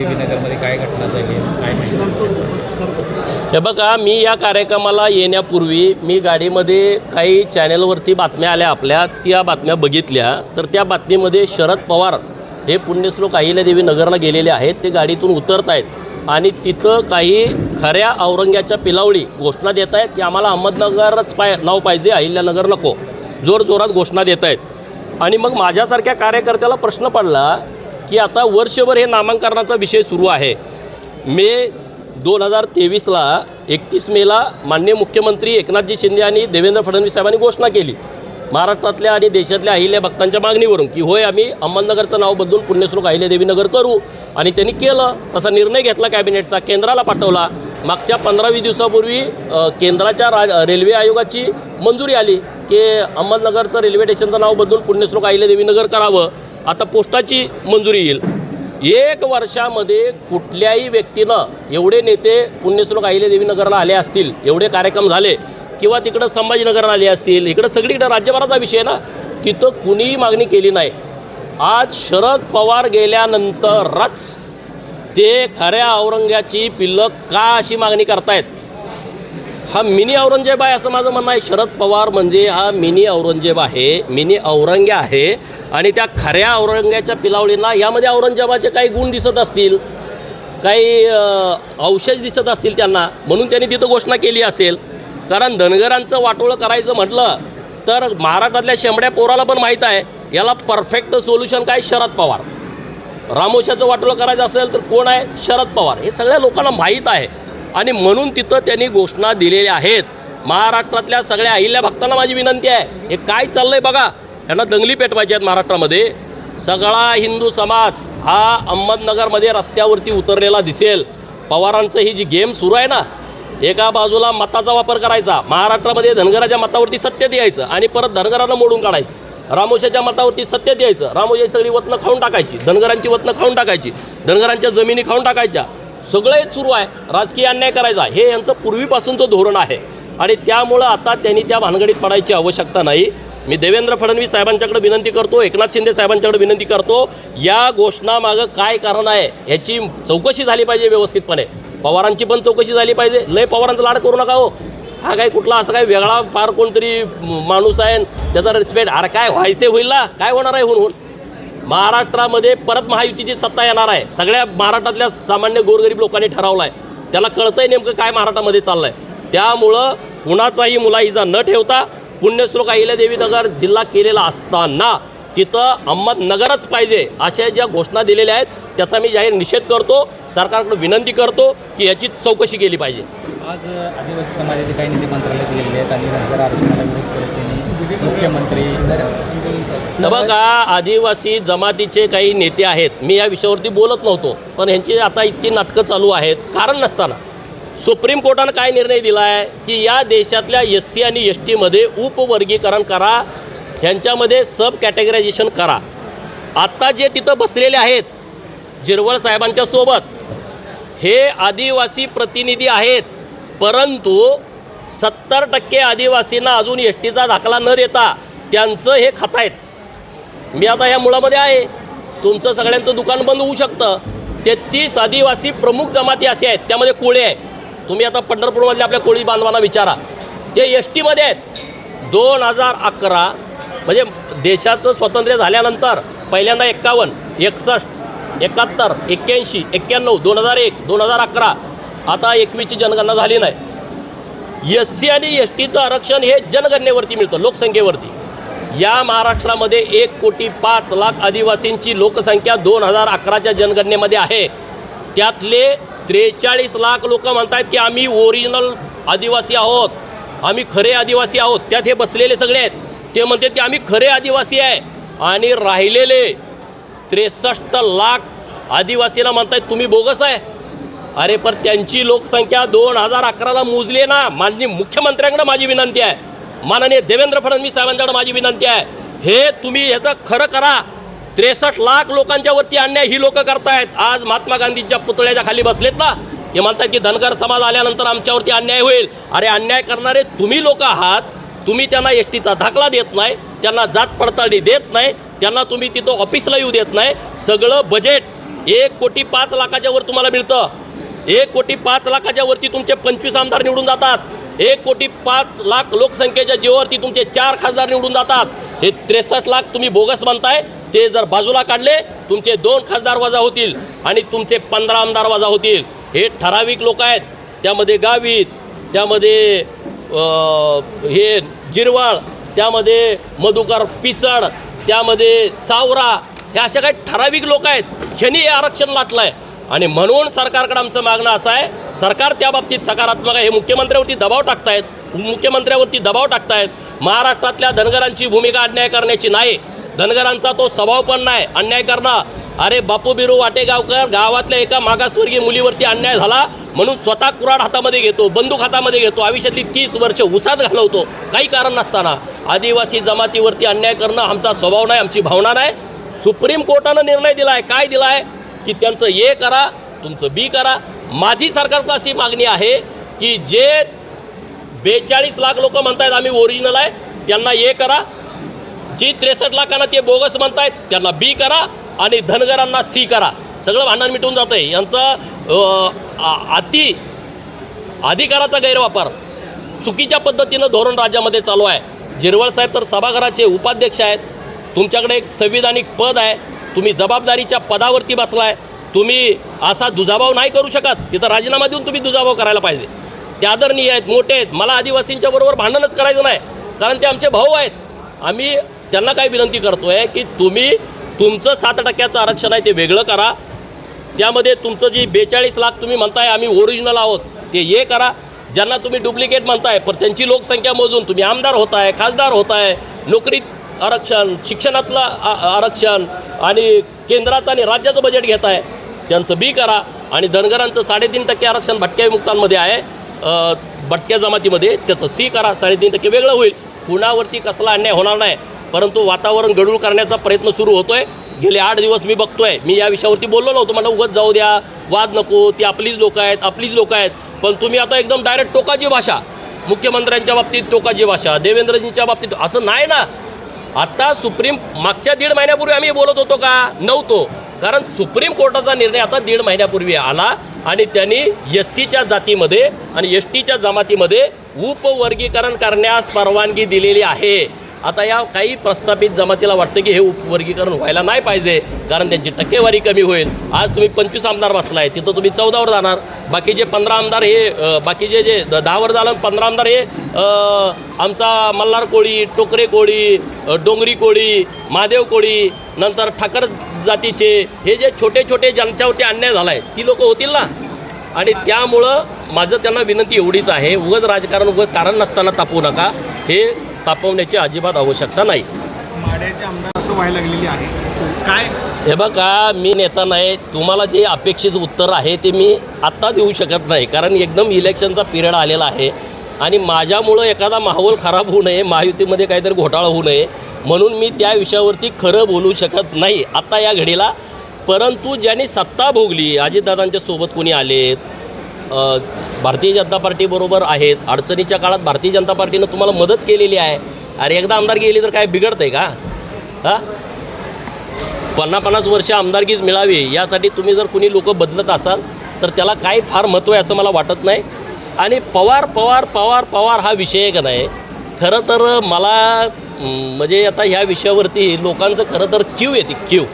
नगरमध्ये काय घटना झाली काय माहिती? हे बघा मी या कार्यक्रमाला येण्यापूर्वी मी गाडीमध्ये काही चॅनलवरती बातम्या आल्या आपल्या. त्या बातम्या बघितल्या. तर त्या बातमीमध्ये शरद पवार हे पुण्यश्लोक अहिल्यादेवी नगरला गेलेले आहेत. ते गाडीतून उतरत आहेत. आणि तिथं काही खऱ्या औरंग्याच्या पिलावळी घोषणा देत आहेत. की आम्हाला अहमदनगरच पाय नाव पाहिजे. अहिल्यानगर नको. जोर जोरात घोषणा देत आहेत. आणि मग माझ्यासारख्या कार्यकर्त्याला प्रश्न पडला की आता वर्षभर हे नामांकनाचा विषय सुरू आहे. मे दोन हजार तेवीसला एकतीस मेला माननीय मुख्यमंत्री एकनाथजी शिंदे आणि देवेंद्र फडणवीस साहेबांनी घोषणा केली. महाराष्ट्रातल्या आणि देशातल्या अहिल्या भक्तांच्या मागणीवरून की होय आम्ही अहमदनगरचं नाव बदलून पुण्यश्लोक अहिल्यादेवीनगर करू. आणि त्यांनी केलं. तसा निर्णय घेतला कॅबिनेटचा केंद्राला पाठवला. मागच्या पंधरा वीस दिवसापूर्वी केंद्राच्या राज रेल्वे आयोगाची मंजुरी आली की अहमदनगरचं रेल्वे स्टेशनचं नाव बदलून पुण्यश्लोक अहिल्यादेवीनगर करावं. आता पोस्टाची मंजुरी येईल. एक वर्षामध्ये कुठल्याही व्यक्तीनं एवढे नेते पुण्यश्लोक अहिल्यादेवी देवीनगरला आले असतील एवढे कार्यक्रम झाले किंवा तिकडं संभाजीनगरला आले असतील इकडं सगळीकडं राज्यभराचा विषय ना तिथं कुणीही मागणी केली नाही. आज शरद पवार गेल्यानंतरच ते खऱ्या औरंग्याची पिल्लं का अशी मागणी करतायत? हा मिनी औरंगजेब आहे असं माझं म्हणणं आहे. शरद पवार म्हणजे हा मिनी औरंगजेब आहे मिनी औरंग्या आहे आणि त्या खऱ्या औरंग्याच्या पिलावळींना यामध्ये औरंगजेबाचे काही गुण दिसत असतील काही अवशेष दिसत असतील त्यांना म्हणून त्यांनी तिथं घोषणा केली असेल. कारण धनगरांचं वाटोळं करायचं म्हटलं तर महाराष्ट्रातल्या शेंबड्या पोराला पण माहीत आहे याला परफेक्ट सोल्युशन काय? शरद पवार. रामोशाचं वाटोळं करायचं असेल तर कोण आहे? शरद पवार. हे सगळ्या लोकांना माहीत आहे. आणि म्हणून तिथं त्यांनी घोषणा दिलेल्या आहेत. महाराष्ट्रातल्या सगळ्या अहिल्या भक्तांना माझी विनंती आहे. हे काय चाललंय बघा. यांना दंगली पेटवायची आहेत महाराष्ट्रामध्ये. सगळा हिंदू समाज हा अहमदनगरमध्ये रस्त्यावरती उतरलेला दिसेल. पवारांचं ही जी गेम सुरू आहे ना एका बाजूला मताचा वापर करायचा. महाराष्ट्रामध्ये धनगराच्या मतावरती सत्य द्यायचं आणि परत धनगरांना मोडून काढायचं. रामोशाच्या मतावरती सत्य द्यायचं. रामोशाची सगळी वतनं खाऊन टाकायची. धनगरांची वतनं खाऊन टाकायची. धनगरांच्या जमिनी खाऊन टाकायच्या. सगळं हे सुरू आहे. राजकीय अन्याय करायचा. हे यांचं पूर्वीपासूनचं धोरण आहे. आणि त्यामुळं आता त्यांनी त्या भानगडीत पडायची आवश्यकता नाही. मी देवेंद्र फडणवीस साहेबांच्याकडे विनंती करतो एकनाथ शिंदे साहेबांच्याकडे विनंती करतो या घोषणामागं काय कारण आहे ह्याची चौकशी झाली पाहिजे व्यवस्थितपणे. पवारांची पण चौकशी झाली पाहिजे. लय पवारांचा लाड करू नका हो. हा काय कुठला असा काही वेगळा फार कोणतरी माणूस आहे त्याचा रिस्पेक्ट अरे काय व्हायचं ते होईल ना? काय होणार आहे होऊन होऊन महाराष्ट्रामध्ये परत महायुतीची सत्ता येणार आहे. सगळ्या महाराष्ट्रातल्या सामान्य गोरगरीब लोकांनी ठरवलं आहे त्याला कळतंय नेमकं काय महाराष्ट्रामध्ये चाललं आहे त्यामुळं कुणाचाही मुलाहिजा न ठेवता पुण्यश्लोक अहिल्यादेवी नगर जिल्हा केलेला असताना तिथं अहमदनगरच पाहिजे अशा ज्या घोषणा दिलेल्या आहेत त्याचा मी जाहीर निषेध करतो. सरकारकडे विनंती करतो की याची चौकशी केली पाहिजे. आज आदिवासी समाजाचे काही नेते मंत्रालयात गेलेले आहेत आणि नंतर आरक्षणाला विरोध करत त्यांनी मुख्यमंत्री तर बघा आदिवासी जमातीचे काही नेते आहेत. मी या विषयावरती बोलत नव्हतो पण ह्यांची आता इतकी नाटकं चालू आहेत. कारण नसताना सुप्रीम कोर्टानं काय निर्णय दिला आहे की या देशातल्या एस सी आणि एस टीमध्ये उपवर्गीकरण करा ह्यांच्यामध्ये सब कॅटेगरायझेशन करा. आत्ता जे तिथं बसलेले आहेत जिरवळ साहेबांच्या सोबत हे आदिवासी प्रतिनिधी आहेत. परंतु सत्तर टक्के आदिवासींना अजून एस टीचा दाखला न देता त्यांचं हे खातायत मी आता ह्या मुळामध्ये आहे. तुमचं सगळ्यांचं दुकान बंद होऊ शकतं. तेहतीस आदिवासी प्रमुख जमाती असे आहेत. त्यामध्ये कोळी आहे. तुम्ही आता पंढरपूरमधल्या आपल्या कोळी बांधवांना विचारा. ते एस टीमध्ये आहेत. दोन हजार अकरा म्हणजे देशाचं स्वातंत्र्य झाल्यानंतर पहिल्यांदा एक्कावन्न एकसष्ट एकाहत्तर एक्क्याऐंशी एक्क्याण्णव दोन हजार एक दोन हजार अकरा आता एकवीसची जनगणना झाली नाही. एस सी आणि एस टीचं आरक्षण हे जनगणनेवरती मिळतं लोकसंख्येवरती. या महाराष्ट्रामध्ये एक कोटी पाच लाख आदिवासींची लोकसंख्या दोन हजार अकराच्या जनगणनेमध्ये आहे. त्यातले त्रेचाळीस लाख लोक म्हणतात की आम्ही ओरिजिनल आदिवासी आहोत आम्ही खरे आदिवासी आहोत त्यात हे बसलेले सगळे आहेत. ते म्हणतात की आम्ही खरे आदिवासी आहे. आणि राहिलेले त्रेसष्ट लाख आदिवासीला म्हणतायत तुम्ही बोगस आहे. अरे पण त्यांची लोकसंख्या दोन हजार अकराला मोजली आहे ना माननीय मुख्यमंत्र्यांकडे माझी विनंती आहे. माननीय देवेंद्र फडणवीस साहेबांच्याकडे माझी विनंती आहे. हे तुम्ही ह्याचं खरं करा. त्रेसष्ट लाख लोकांच्या वरती अन्याय ही लोक करतायत. आज महात्मा गांधींच्या पुतळ्याच्या खाली बसलेत ना हे म्हणतात की धनगर समाज आल्यानंतर आमच्यावरती अन्याय होईल. अरे अन्याय करणारे तुम्ही लोक आहात. तुम्ही त्यांना एस टीचा दाखला देत नाही त्यांना जात पडताळणी देत नाही त्यांना तुम्ही तिथं ऑफिसला येऊ देत नाही. सगळं बजेट एक कोटी पाच लाखाच्या वर तुम्हाला मिळतं. एक कोटी पाच लाखाच्या वरती तुमचे पंचवीस आमदार निवडून जातात. एक कोटी पाच लाख लोकसंख्येच्या जीवावरती तुमचे चार खासदार निवडून जातात. हे त्रेसष्ट लाख तुम्ही बोगस म्हणताय ते जर बाजूला काढले तुमचे दोन खासदार वजा होतील आणि तुमचे पंधरा आमदार वजा होतील. हे ठराविक लोक आहेत. त्यामध्ये गावित त्यामध्ये हे जिरवाळ त्यामध्ये मधुकर पिचड त्यामध्ये सावरा हे अशा काही ठराविक लोक आहेत. ह्यांनी हे आरक्षण लाटलं आहे आणि म्हणून सरकारकडे आमचं मागणं असं आहे सरकार त्या बाबतीत सकारात्मक आहे. हे मुख्यमंत्र्यावरती दबाव टाकतायत. मुख्यमंत्र्यावरती दबाव टाकतायत. महाराष्ट्रातल्या धनगरांची भूमिका अन्याय करण्याची नाही. धनगरांचा तो स्वभाव पण नाही. अन्याय करणं. अरे बापू बिरू वाटेगावकर गावातल्या एका मागासवर्गीय मुलीवरती अन्याय झाला म्हणून स्वतः कुराड हातामध्ये घेतो बंदूक हातामध्ये घेतो आयुष्यातली तीस वर्ष उसात घालवतो. काही कारण नसताना. आदिवासी जमातीवरती अन्याय करणं आमचा स्वभाव नाही आमची भावना नाही. सुप्रीम कोर्टानं निर्णय दिला आहे काय दिला आहे की त्यांचं ए करा तुमचं बी करा. माझी सरकारचं अशी मागणी आहे की जे बेचाळीस लाख लोक म्हणतायत आम्ही ओरिजिनल आहे त्यांना ए करा. जी त्रेसष्ट लाखांना ते बोगस म्हणतायत त्यांना बी करा आणि धनगरांना सी करा. सगळं भांडण मिटून जातं आहे यांचं अति अधिकाराचा गैरवापर चुकीच्या पद्धतीनं धोरण राज्यामध्ये चालू आहे. जिरवळ साहेब तर सभागृहाचे उपाध्यक्ष आहेत. तुमच्याकडे एक संविधानिक पद आहे. तुम्ही जबाबदारीच्या पदावरती बसलाय तुम्ही असा दुजाभाव नाही करू शकत. तिथं राजीनामा देऊन तुम्ही दुजाभाव करायला पाहिजे. ते आदरणीय आहेत मोठे आहेत. मला आदिवासींच्या बरोबर भांडणच करायचं नाही. कारण ते आमचे भाऊ आहेत. आम्ही त्यांना काय विनंती करतो आहे की तुम्ही तुमचं सात टक्क्याचं आरक्षण आहे ते वेगळं करा. त्यामध्ये तुमचं जी बेचाळीस लाख तुम्ही म्हणताय आम्ही ओरिजिनल आहोत ते हे करा. ज्यांना तुम्ही डुप्लिकेट म्हणताय पण त्यांची लोकसंख्या मोजून तुम्ही आमदार होताय खासदार होताय नोकरीत आरक्षण शिक्षणातलं आ- आरक्षण आणि केंद्राचं आणि राज्याचं बजेट घेताय त्यांचं बी करा आणि धनगरांचं साडेतीन टक्के आरक्षण भटक्या विमुक्तांमध्ये आहे. भटक्या जमातीमध्ये त्याचं सी करा साडेतीन टक्के वेगळं होईल. कुणावरती कसला अन्याय होणार नाही. परंतु वातावरण गडूळ करण्याचा प्रयत्न सुरू होतो आहे गेले आठ दिवस मी बघतोय. मी या विषयावरती बोललो नव्हतो. मला उगत जाऊ द्या. वाद नको. ती आपलीच लोक आहेत आपलीच लोक आहेत. पण तुम्ही आता एकदम डायरेक्ट टोकाची भाषा. मुख्यमंत्र्यांच्या बाबतीत टोकाची भाषा देवेंद्रजींच्या बाबतीत असं नाही ना. आता सुप्रीम मागच्या दीड महिन्यापूर्वी आम्ही बोलत होतो का? नव्हतो. कारण सुप्रीम कोर्टाचा निर्णय आता दीड महिन्यापूर्वी आला आणि त्यांनी एस सीच्या जातीमध्ये आणि एस टीच्या जमातीमध्ये उपवर्गीकरण करण्यास परवानगी दिलेली आहे. आता या काही प्रस्थापित जमातीला वाटतं की हे उपवर्गीकरण व्हायला नाही पाहिजे कारण त्यांची टक्केवारी कमी होईल. आज तुम्ही पंचवीस आमदार बसला आहे तिथं तुम्ही चौदावर जाणार. बाकीचे पंधरा आमदार हे बाकीचे जे द- दहावर झालं पंधरा आमदार हे आमचा मल्हार कोळी टोकरे कोळी डोंगरी कोळी महादेव कोळी नंतर ठाकर जातीचे हे जे छोटे छोटे ज्यांच्यावरती अन्याय झाला आहे ती लोक होतील ना? आणि त्यामुळं माझं त्यांना विनंती एवढीच आहे उगच राजकारण उगत कारण नसताना तापवू नका. हे तापवण्याची अजिबात आवश्यकता नाही. माड्याचे आमदार असं व्हायला लागलेली आहे. काय? हे बघा मी नेता नाही. तुम्हाला जे अपेक्षित उत्तर आहे ते मी आत्ता देऊ शकत नाही. कारण एकदम इलेक्शनचा पिरियड आलेला आहे. आणि माझ्यामुळं एखादा माहोल खराब होऊ नये महायुतीमध्ये काहीतरी घोटाळा होऊ नये म्हणून मी त्या विषयावरती खरं बोलू शकत नाही. आत्ता या घडीला. परंतु ज्यांनी सत्ता भोगली अजितदादांच्या सोबत कोणी आलेत भारतीय जनता पार्टीबरोबर आहेत. अडचणीच्या काळात भारतीय जनता पार्टीनं तुम्हाला मदत केलेली आहे. अरे एकदा आमदार गेली तर काय बिघडतं आहे का? हां? पन्नास पन्नास वर्ष आमदारकीच मिळावी यासाठी तुम्ही जर कुणी लोक बदलत असाल तर त्याला काय फार महत्त्व आहे असं मला वाटत नाही. आणि पवार पवार पवार पवार हा विषय आहे का नाही? खरं तर मला म्हणजे आता ह्या विषयावरती लोकांचं खरं तर क्यू येते क्यू.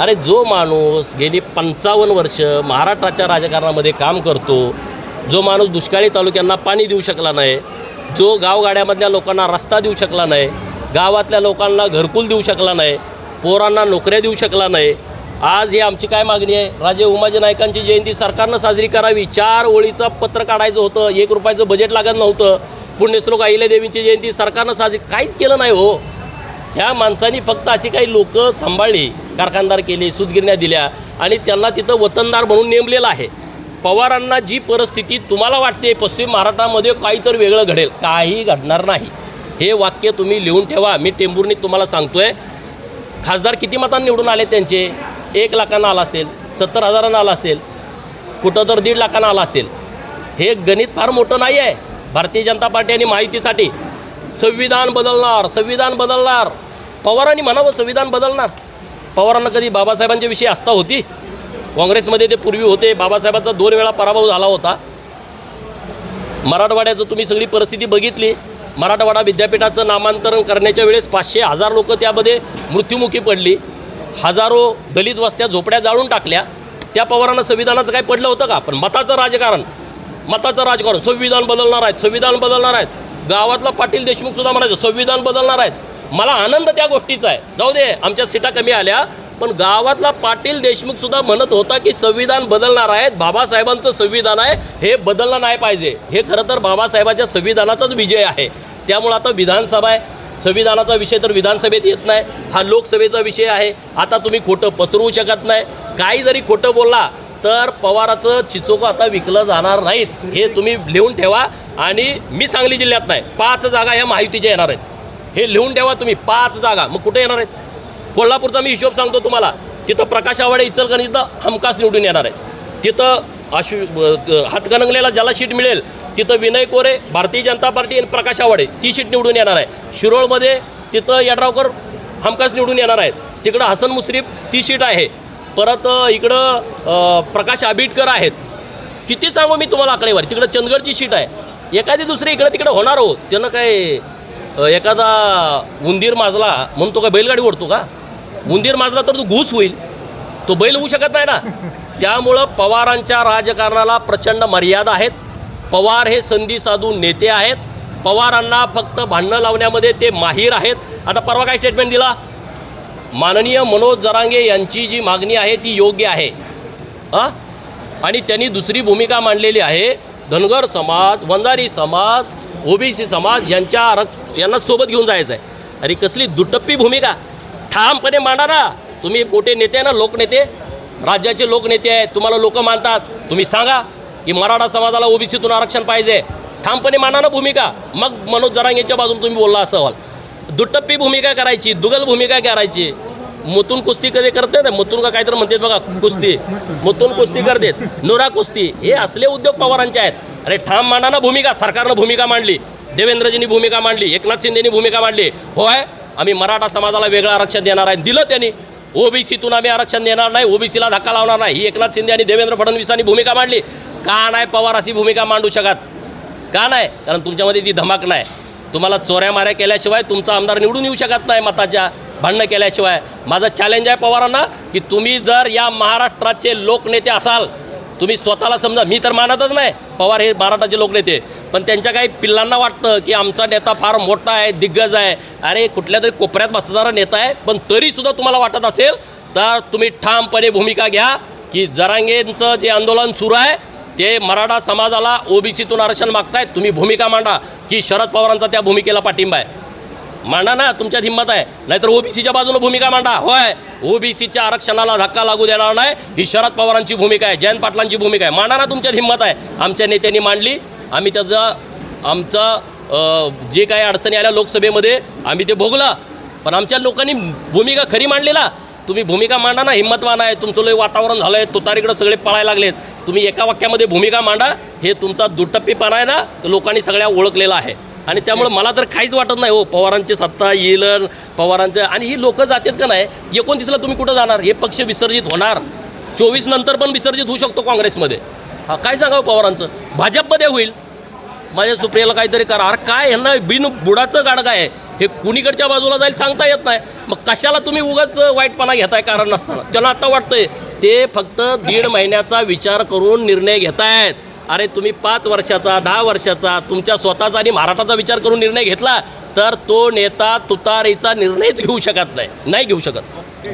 अरे जो माणूस गेली पंचावन्न वर्ष महाराष्ट्राच्या राजकारणामध्ये काम करतो जो माणूस दुष्काळी तालुक्यांना पाणी देऊ शकला नाही जो गावगाड्यामधल्या लोकांना रस्ता देऊ शकला नाही गावातल्या लोकांना घरकुल देऊ शकला नाही पोरांना नोकऱ्या देऊ शकला नाही आज ही आमची काय मागणी आहे? राजे उमाजी नायकांची जयंती सरकारनं साजरी करावी. चार ओळीचं पत्र काढायचं होतं एक रुपयाचं बजेट लागत नव्हतं. पुण्यश्लोक अहिल्यादेवींची जयंती सरकारनं साजरी काहीच केलं नाही हो. ह्या माणसांनी फक्त अशी काही लोक सांभाळली कारखानदार केले सूतगिरण्या दिल्या आणि त्यांना तिथं वतनदार म्हणून नेमलेलं आहे. पवारांना जी परिस्थिती तुम्हाला वाटते पश्चिम महाराष्ट्रामध्ये काहीतरी वेगळं घडेल. काही घडणार नाही. हे वाक्य तुम्ही लिहून ठेवा. मी टेंबूरनी तुम्हाला सांगतोय. खासदार किती मतांनी निवडून आले त्यांचे? एक लाखांना आला असेल सत्तर हजारांना आला असेल कुठं तर दीड लाखांना आला असेल. हे गणित फार मोठं नाही आहे. भारतीय जनता पार्टी आणि माहितीसाठी संविधान बदलणार संविधान बदलणार. पवारांनी म्हणावं संविधान बदलणार. पवारांना कधी बाबासाहेबांच्या विषयी आस्था होती? काँग्रेसमध्ये ते पूर्वी होते बाबासाहेबांचा दोन वेळा पराभव झाला होता. मराठवाड्याचं तुम्ही सगळी परिस्थिती बघितली. मराठवाडा विद्यापीठाचं नामांतरण करण्याच्या वेळेस पाचशे हजार लोक त्यामध्ये मृत्युमुखी पडली. हजारो दलित वस्त्या झोपड्या जाळून टाकल्या. त्या पवारांना संविधानाचं काही पडलं होतं का? पण मताचं राजकारण मताचं राजकारण. संविधान बदलणार आहेत संविधान बदलणार आहेत. गावातला पाटील देशमुखसुद्धा म्हणायचं संविधान बदलणार आहेत. मला आनंद त्या गोष्टीचा आहे. जाऊ दे आमच्या सीटा कमी आल्या पण गावातला पाटील देशमुख सुद्धा म्हणत होता की संविधान बदलणार आहेत बाबासाहेबांचं संविधान आहे हे बदललं नाही पाहिजे. हे खरं तर बाबासाहेबांच्या संविधानाचाच विजय आहे. त्यामुळं आता विधानसभा आहे. संविधानाचा विषय तर विधानसभेत येत नाही. हा लोकसभेचा विषय आहे. आता तुम्ही खोटं पसरवू शकत नाही. काही जरी खोटं बोलला तर पवाराचं चिचोकं आता विकलं जाणार नाहीत. हे तुम्ही लिहून ठेवा आणि मी सांगली जिल्ह्यात नाही. पाच जागा ह्या माहितीच्या येणार आहेत. हे लिहून ठेवा तुम्ही पाच जागा. मग कुठे येणार आहेत? कोल्हापूरचा मी हिशोब सांगतो तुम्हाला. तिथं प्रकाश आवाडे इचलकरंजीचं हमखास निवडून येणार आहे तिथं आशु हातकणंगलेला ज्याला सीट मिळेल तिथं विनय कोरे भारतीय जनता पार्टी आणि प्रकाश आवाडे ती सीट निवडून येणार आहे. शिरोळमध्ये तिथं यड्रावकर हमखास निवडून येणार आहेत. तिकडं हसन मुश्रीफ ती सीट आहे. परत इकडं प्रकाश आबिटकर आहेत. किती सांगू मी तुम्हाला आकडेवारी? तिकडं चंदगडची सीट आहे. एखादी दुसरी इकडं तिकडं होणार हो. त्यानं काय एखादा उंदीर माजला म्हणून तो काय बैलगाडी ओढतो का? उंदीर माजला तर तो घूस होईल. तो बैल होऊ शकत नाही ना. त्यामुळं पवारांच्या राजकारणाला प्रचंड मर्यादा आहेत. पवार हे संधी साधून नेते आहेत. पवारांना फक्त भांडणं लावण्यामध्ये ते माहीर आहेत. आता परवा काय स्टेटमेंट दिला? माननीय मनोज जरांगे यांची जी मागणी आहे ती योग्य आहे. हां आणि त्यांनी दुसरी भूमिका मांडलेली आहे. धनगर समाज वंजारी समाज ओबीसी समाज यांच्या आरक्ष यांना सोबत घेऊन जायचं आहे अरे कसली दुटप्पी भूमिका. ठामपणे मांडा ना. तुम्ही मोठे नेते आहे ना लोकनेते राज्याचे लोकनेते आहेत. तुम्हाला लोक मानतात. तुम्ही सांगा की मराठा समाजाला ओबीसीतून आरक्षण पाहिजे. ठामपणे मांडा ना भूमिका. मग मनोज जरांगेच्या बाजून तुम्ही बोलला असं व्हाल दुटप्पी भूमिका करायची दुगल भूमिका करायची. मुतून कुस्ती कधी करते? ना मुतून का काहीतरी म्हणतात बघा कुस्ती. मुतून कुस्ती करतात नुरा कुस्ती. हे असले उद्योग पवारांचे आहेत. अरे ठाम मांडाना भूमिका सरकारनं भूमिका मांडली देवेंद्रजींनी भूमिका मांडली एकनाथ शिंदेनी भूमिका मांडली. होय आम्ही मराठा समाजाला वेगळं आरक्षण देणार आहे. दिलं त्यांनी. ओबीसीतून आम्ही आरक्षण देणार नाही ओबीसीला धक्का लावणार नाही. ही एकनाथ शिंदे आणि देवेंद्र फडणवीसांनी भूमिका मांडली. का नाही पवार अशी भूमिका मांडू शकत? का नाही? कारण तुमच्यामध्ये ती धमाक नाही. तुम्हाला चोऱ्या माऱ्या केल्याशिवाय तुमचा आमदार निवडून येऊ शकत नाही मताच्या भांडणं केल्याशिवाय. माझं चॅलेंज आहे पवारांना की तुम्ही जर या महाराष्ट्राचे लोकनेते असाल तुम्ही स्वतःला समजा मी तर मानतच नाही. पवार हे महाराष्ट्राचे लोकनेते पण त्यांच्या काही पिल्लांना वाटतं की आमचा नेता फार मोठा आहे दिग्गज आहे. अरे कुठल्या तरी कोपऱ्यात बसणारा नेता आहे पण तरीसुद्धा तुम्हाला वाटत असेल तर तुम्ही ठामपणे भूमिका घ्या की जरांगेंचं जे आंदोलन सुरू आहे ते मराठा समाजाला ओबीसीतून आरक्षण मागतायत. तुम्ही भूमिका मांडा की शरद पवारांचा त्या भूमिकेला पाठिंबा आहे. मांडा ना तुमच्यात हिंमत आहे. नाहीतर ओबीसीच्या बाजूनं भूमिका मांडा. होय. ओबीसीच्या आरक्षणाला धक्का लागू देणार नाही. ही शरद पवारांची भूमिका आहे जयंत पाटलांची भूमिका आहे. मांडा ना तुमच्यात हिंमत आहे. आमच्या नेत्यांनी मांडली. आम्ही त्याचं आमचं जे काही अडचणी आल्या लोकसभेमध्ये आम्ही ते भोगलं. पण आमच्या लोकांनी भूमिका खरी मांडलेला. तुम्ही भूमिका मांडा ना हिंमतवान आहे. तुमचं लय वातावरण झालं आहे तुतारीकडं सगळे पळायला लागलेत. तुम्ही एका वाक्यामध्ये भूमिका मांडा. हे तुमचा दुटप्पीपणा आहे ना लोकांनी सगळ्या ओळखलेला आहे. आणि त्यामुळे मला तर काहीच वाटत नाही हो पवारांची सत्ता येईल पवारांचं आणि ही लोकं जातात का नाही एकोणतीसला तुम्ही कुठं जाणार? हे पक्ष विसर्जित होणार. चोवीस नंतर पण विसर्जित होऊ शकतो काँग्रेसमध्ये. हा काय सांगावं पवारांचं? भाजपमध्ये होईल. माझ्या सुप्रियाला काहीतरी करा. अरे काय ह्यांना बिन बुडाचं गाडगं आहे? हे कुणीकडच्या बाजूला जाईल सांगता येत नाही. मग कशाला तुम्ही उगाच वाईटपणा घेताय कारण नसताना? त्यांना आता वाटतंय ते फक्त दीड महिन्याचा विचार करून निर्णय घेतायत. अरे तुम्ही पाच वर्षाचा दहा वर्षाचा तुमच्या स्वतःचा आणि महाराष्ट्राचा विचार करून निर्णय घेतला तर तो नेता तुतारीचा निर्णयच घेऊ शकत नाही. नाही घेऊ शकत.